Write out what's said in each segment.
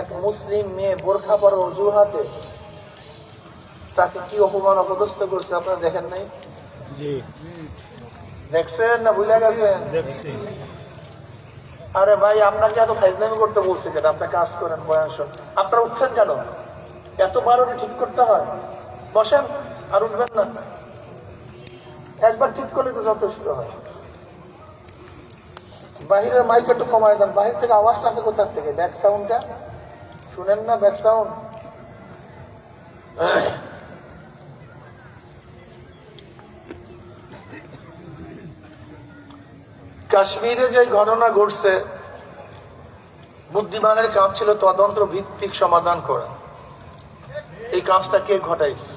এক মুসলিম মেয়ে বোরখা পরা অজুহাতে তাকে কি অপমান অপদস্থ করছে আপনারা দেখেন নাই? দেখছেন না ভুলে গেছেন? দেখছি। আরে ভাই আপনাকে এত ফাইজলামি করতে বলছে কেন? আপনি কাজ করেন বয়ান শোন আপনারা উঠছেন কেন? এত বারোটা ঠিক করতে হয়। বসেন আর উঠবেন না। একবার ঠিক করলে তো যথেষ্ট হয়। বাহিরের মাইক একটু কমায় দেন। বাহির থেকে আওয়াজটা আসে কোথার থেকে? ব্যাক সাউন্ডটা শুনেন না, ব্যাক সাউন্ড। কাশ্মীরে যে ঘটনা ঘটছে, বুদ্ধিমানের কাজ ছিল তদন্ত ভিত্তিক সমাধান করা। এই কাজটা কে ঘটাইছে?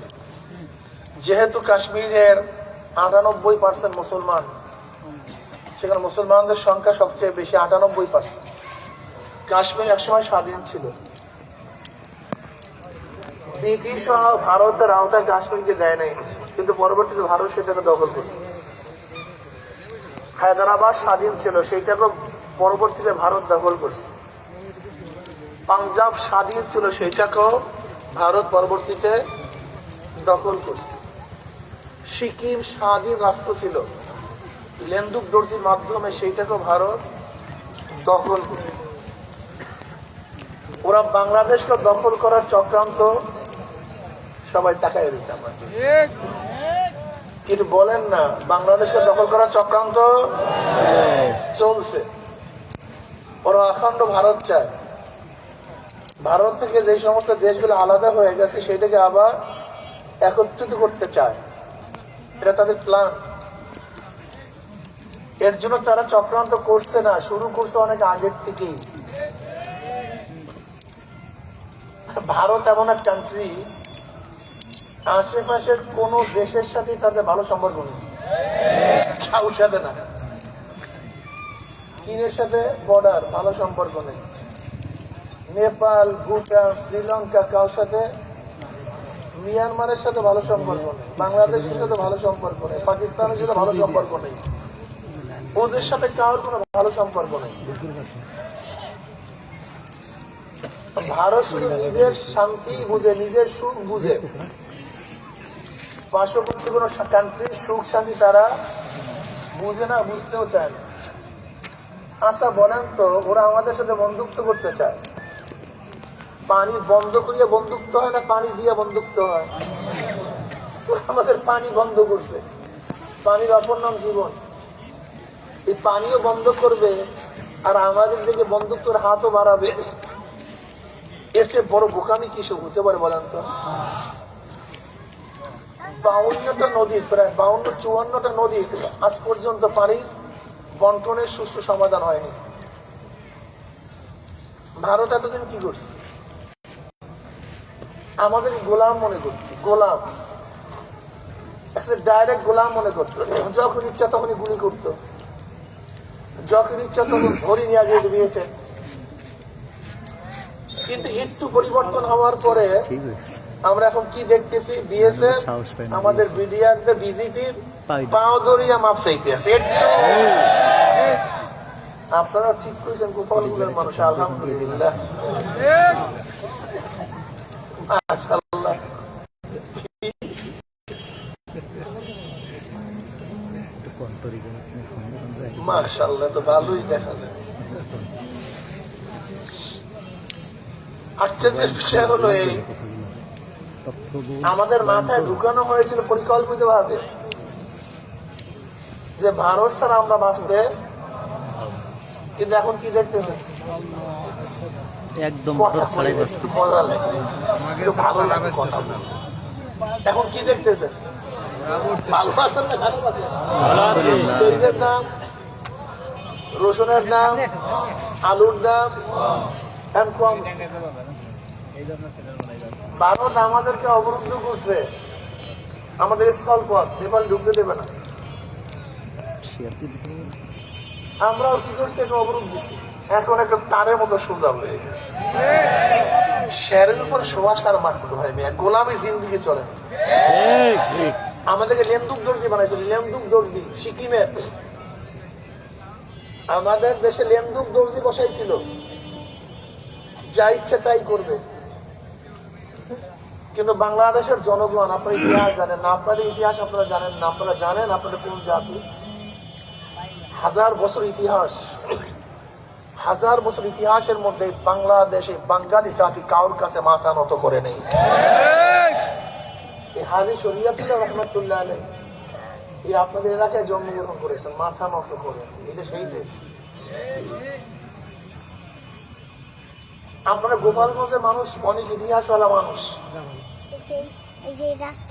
যেহেতু কাশ্মীরের আটানব্বই পার্সেন্ট মুসলমান, সেখানে মুসলমানদের সংখ্যা সবচেয়ে বেশি, আটানব্বই পার্সেন্ট কাশ্মীর একসময় স্বাধীন ছিল। সহ ভারতের আওতায় কাশ্মীরকে দেয় নাই, কিন্তু পরবর্তীতে ভারত সেটাকে দখল করছে। হায়দ্রাবাদ স্বাধীন ছিল সেইটাকে পরবর্তীতে ভারত দখল করছে। পাঞ্জাব স্বাধীন ছিল, সেইটাকেও ভারত পরবর্তীতে দখল করছে। সিকিম স্বাধীন রাষ্ট্র ছিল লেন্দুক দর্জির মাধ্যমে সেইটাকেও ভারত দখল করছে। ওরা বাংলাদেশকে দখল করার চক্রান্ত সবাই তাকায় রয়েছে আমার কিন্তু বলেন না, বাংলাদেশকে দখল করার চক্রান্ত চলছে। ওরা অখণ্ড ভারত চায়। ভারত থেকে যে সমস্ত দেশগুলো আলাদা হয়ে গেছে, সেটাকে আবার একত্রিত করতে চায়। এটা তাদের প্ল্যান এর জন্য তারা চক্রান্ত করছে না, শুরু করছে অনেক আগের থেকেই। ভারত এমন এক কান্ট্রি আশেপাশের কোন দেশের সাথে তাদের ভালো সম্পর্ক নেই। কাউর সাথে না। চীনের সাথে বর্ডার ভালো সম্পর্ক নেই। নেপাল, ভুটান, শ্রীলঙ্কা কারোর সাথে, মিয়ানমারের সাথে ভালো সম্পর্ক নেই। বাংলাদেশের সাথে ভালো সম্পর্ক নেই। পাকিস্তানের সাথে ভালো সম্পর্ক নেই। ওদের সাথে কারোর কোনো ভালো সম্পর্ক নেই। ভারত শুধু নিজের শান্তি বুঝে, নিজের সুখ বুঝে। পার্শ্ববর্তী কোনো কান্ট্রির সুখ শান্তি তারা বুঝে না, বুঝতেও চায় না। আচ্ছা বলেন তো, ওরা আমাদের সাথে বন্ধুত্ব করতে চায়। পানি বন্ধ করিয়া বন্ধুত্ব হয় না পানি দিয়ে বন্ধুত্ব হয়? তো আমাদের পানি বন্ধ করছে। পানির অপর নাম জীবন। এই পানিও বন্ধ করবে আর আমাদের দিকে বন্ধুত্বর হাতও বাড়াবে। এর চেয়ে বড় বোকামি কি সব হতে পারে বলেন তো? বাউন্নটা নদী, প্রায় বাউন্ন, চুয়ান্নটা নদী আজ পর্যন্ত পানির বন্টনের সুষ্ঠু সমাধান হয়নি। ভারত এতদিন কি করছে? আমাদের গোলাম মনে করছি, গোলাম। ডাইরেক্ট গোলাম মনে করতো। যখন ইচ্ছা তখনই গুলি করতো। যখন ইচ্ছা তখন ধরে নিয়ে যেতে দিয়েছে। কিন্তু একটু পরিবর্তন হওয়ার পরে আমরা এখন কি দেখতেছি? বিএসএফ আমাদের বিডিআর বিজেপির পাও ধরিয়া মাপ চাইতে আছে আপনারা ঠিক করেছেন গোপালগুলোর মানুষ আলহামদুলিল্লাহ। মাশাআল্লাহ তো ভালোই দেখা যায়। আশ্চর্যের বিষয় হলো এই আমাদের মাথায় ঢুকানো হয়েছিল পরিকল্পিত ভাবে যে ভারত ছাড়া আমরা বাঁচতে কিন্তু এখন কি দেখতেছেন একদম। এখন কি দেখতেছেন দাম রসুনের দাম আলুর দাম কম ভারত আমাদেরকে অবরুদ্ধ করছে। আমাদের স্থল পথ, নেপাল ঢুকতে দেবে না। আমরাও কি করছি, একটা অবরোধ দিছি। এখন একটা তারের মতো সোজা হয়ে গেছে। শেরের উপর শোয়া সার মারতে হয় মেয়ে, গোলামি জিন্দিগি চলে। আমাদেরকে লেন্দুক দর্জি বানাইছিল লেন্দুক দর্জি, সিকিমের। আমাদের দেশে লেন্দুক দর্জি বসাইছিল। যা ইচ্ছে তাই করবে। কিন্তু বাংলাদেশের জনগণ, আপনার ইতিহাস জানেন না, আপনাদের ইতিহাস আপনারা জানেন না, আপনারা জানেন আপনাদের কোন জাতি? হাজার বছর ইতিহাস, হাজার বছর ইতিহাসের মধ্যে বাংলাদেশে বাঙালি জাতি কাউর কাছে মাথা নত করে নেই। হাজি শরিয়াতুল্লাহ রহমতুল্লাহ আলাই এই আপনাদের এলাকায় জন্মগ্রহণ করেছেন, মাথা নত করে এটা সেই দেশ। আপনারা গোপালগঞ্জের মানুষ, অনেক ইতিহাসওয়ালা মানুষ।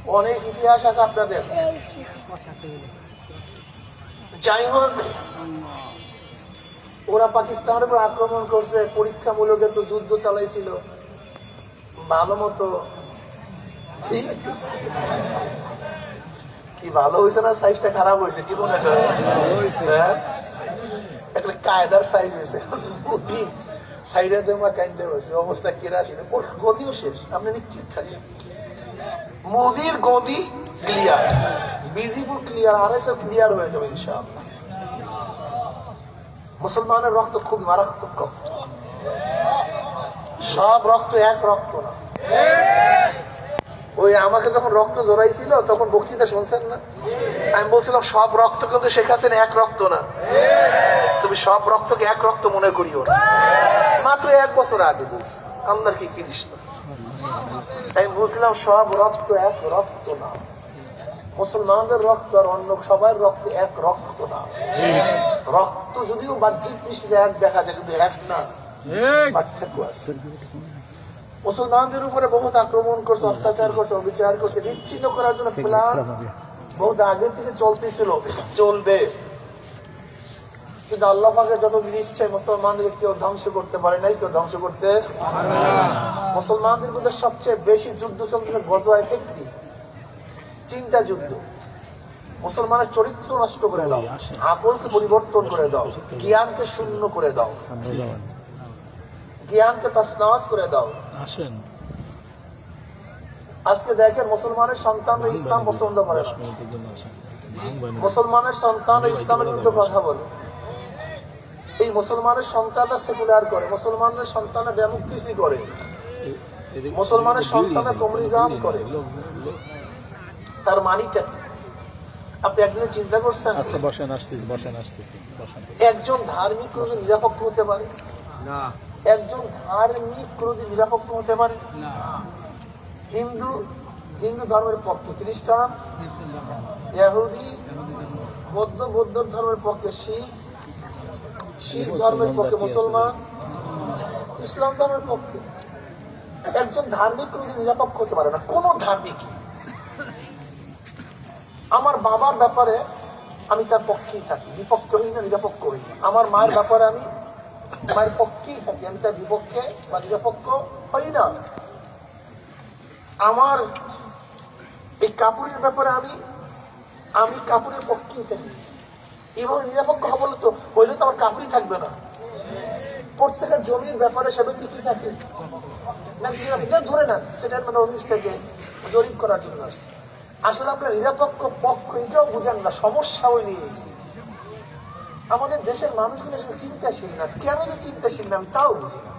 অনেক ইতিহাস আছে আপনাদের। যাই হোক, ওরা পাকিস্তানের উপর আক্রমণ করছে পরীক্ষামূলক একটু যুদ্ধ চালাইছিল। ভালো মতো। কি- ভালো হয়েছে না? সাইজটা খারাপ হয়েছে কি মনে করেন? হ্যাঁ? একটা কায়দার সাইজ হয়েছে সাইডে দেওয়া কাইন্দে হয়েছে অবস্থা কেরাসি গদিও শেষ, আপনি নিশ্চিত থাকেন? মোদির গদি ক্লিয়ার বিজিপুর ক্লিয়ার আর এসব ক্লিয়ার হয়ে যাবে ইনশাআল্লাহ। মুসলমানের রক্ত খুব মারাত্মক রক্ত। সব রক্ত এক রক্ত না। ওই আমাকে যখন রক্ত জড়াইছিল, তখন বক্তৃতা শুনছেন না? আমি বলছিলাম, সব রক্ত কিন্তু শেখাচ্ছেন এক রক্ত না। তুমি সব রক্তকে এক রক্ত মনে করিও না। মাত্র এক বছর আগে বলছি আপনার কি কৃষ্ণ? আমি বুঝলাম সব রক্ত এক রক্ত না। মুসলমানদের রক্ত আর অন্য সবার রক্ত এক রক্ত না। রক্ত যদিও বাহ্যিক দৃষ্টিতে এক দেখা যায় কিন্তু এক না। পার্থক্য আছে। মুসলমানদের উপরে বহুত আক্রমণ করছে অত্যাচার করছে অবিচার করছে বিচ্ছিন্ন করার জন্য প্ল্যান বহুত আগে থেকে চলতেছিল। চলবে। কিন্তু আল্লাহ পাকের যতদিন ইচ্ছে মুসলমানদেরকে কেউ ধ্বংস করতে পারে নাই কেউ ধ্বংস করতে মুসলমানদের মধ্যে সবচেয়ে বেশি যুদ্ধ চলতেছে গজওয়ায় ফিক্রি চিন্তা যুদ্ধ মুসলমানের চরিত্র নষ্ট করে দাও আকলকে পরিবর্তন করে দাও জ্ঞানকে শূন্য করে দাও জ্ঞানকে তসনাস করে দাও। আজকে দেখেন মুসলমানের সন্তানরা ইসলাম পছন্দ করে। মুসলমানের সন্তানরা ইসলামের বিরুদ্ধে কথা বলে। এই মুসলমানের সন্তানরা সেকুলার করে মুসলমানের সন্তানরা ডেমোক্রেসি করে। মুসলমানের সন্তানরা কমিউনিজম করে। তার মানিটা আপনি একদিন চিন্তা করছেন? আচ্ছা বসেন আসতেছি বসেন আসতেছি বসেন। একজন ধার্মিক কোনদিন নিরাপক্ষ হতে পারে? একজন ধার্মিক কোনদিন নিরাপক্ষ হতে পারে? হিন্দু হিন্দু ধর্মের পক্ষে খ্রিস্টান ইহুদি বৌদ্ধ বৌদ্ধ ধর্মের পক্ষে শিখ শিখ ধর্মের পক্ষে মুসলমান, ইসলাম ধর্মের পক্ষে। একজন ধার্মিক কোনদিন নিরাপক্ষ হতে পারে না, কোন ধার্মিক আমার বাবার ব্যাপারে আমি তার পক্ষেই থাকি বিপক্ষ হই না নিরপেক্ষ হই না আমার মায়ের ব্যাপারে আমি মায়ের পক্ষেই থাকি, আমি তার বিপক্ষে বা নিরপেক্ষ হই না। আমার এই কাপড়ের ব্যাপারে আমি আমি কাপড়ের পক্ষেই থাকি। এভাবে নিরপেক্ষ হব তো হইলে তো আমার কাপড়ই থাকবে না। প্রত্যেকের জমির ব্যাপারে সে ব্যক্তি কি থাকে? ধরে নেন সেটেলমেন্ট অফিস থেকে জরিপ করার জন্য আসলে আপনার নিরপেক্ষ পক্ষ, এটাও বুঝেন না, সমস্যা ওই নিয়ে। আমাদের দেশের মানুষগুলো আসলে চিন্তাশীল না। কেন যে চিন্তাশীল না, আমি তাও বুঝি না।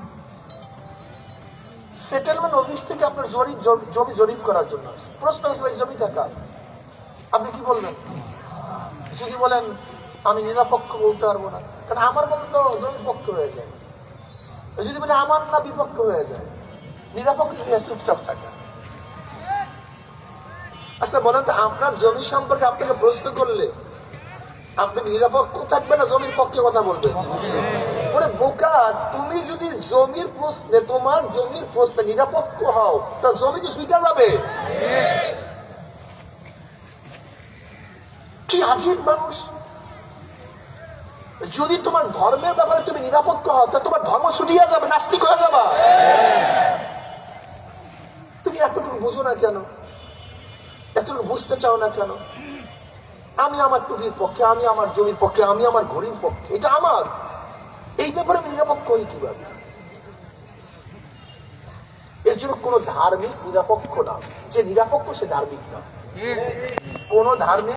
সেটেলমেন্ট অফিস থেকে আপনার জরিপ জমি- জরিপ করার জন্য। প্রশ্ন আসলে জমি টাকা আপনি কি বলবেন? যদি বলেন আমি নিরপেক্ষ বলতে পারব না। কারণ আমার মতো তো জমির পক্ষ হয়ে যায়। যদি বলে আমার না বিপক্ষ হয়ে যায়। নিরপেক্ষ কি চুপচাপ থাকা। আচ্ছা বলেন তো আপনার জমি সম্পর্কে আপনাকে প্রশ্ন করলে আপনি নিরপেক্ষ থাকবে না জমির পক্ষে কথা বলবেন? ওরে বোকা, তুমি যদি জমির প্রশ্নে, তোমার জমির প্রশ্নে নিরপেক্ষ হও তা জমি কি সুইটা যাবে। কি আজীব মানুষ? যদি তোমার ধর্মের ব্যাপারে তুমি নিরাপত্তা হও, তা তোমার ধর্ম ছুটিয়া যাবে, নাস্তিক হয়ে যাবা। তুমি এতটুকু বুঝো না কেন? এতটুকু বুঝতে চাও না কেন? আমি আমার টুপির পক্ষে, আমি আমার জমির পক্ষে, আমি আমার ঘড়ির পক্ষে, এটা আমার। এই ব্যাপারে আমি নিরাপক্ষ হই কীভাবে? এর জন্য কোন ধার্মিক নিরাপক্ষ না। যে নিরাপক্ষ সে ধার্মিক না। কোন ধার্মিক